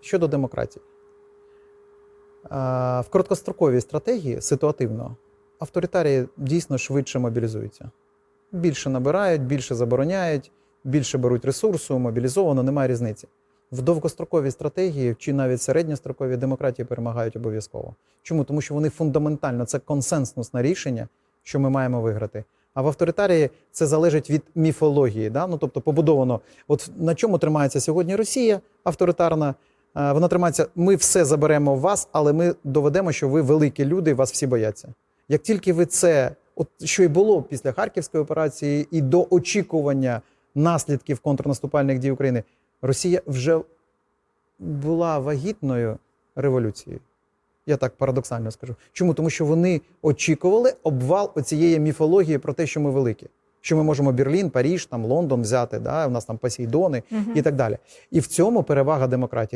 Щодо демократії. Е, В короткостроковій стратегії ситуативно авторитарії дійсно швидше мобілізуються. Більше набирають, більше забороняють, більше беруть ресурсу, мобілізовано, немає різниці. В довгостроковій стратегії чи навіть середньостроковій демократії перемагають обов'язково. Чому? Тому що вони фундаментально це консенсусне рішення, що ми маємо виграти. А в авторитарії це залежить від міфології. Да? Ну, тобто побудовано, от на чому тримається сьогодні Росія авторитарна. Е, Вона тримається, ми все заберемо в вас, але ми доведемо, що ви великі люди, вас всі бояться. Як тільки ви це, от що й було після Харківської операції, і до очікування наслідків контрнаступальних дій України, Росія вже була вагітною революцією. Я так парадоксально скажу. Чому? Тому що вони очікували обвал оцієї міфології про те, що ми великі. Що ми можемо Берлін, Паріж, там Лондон взяти, да? у нас там Посейдони і так далі. І в цьому перевага демократії.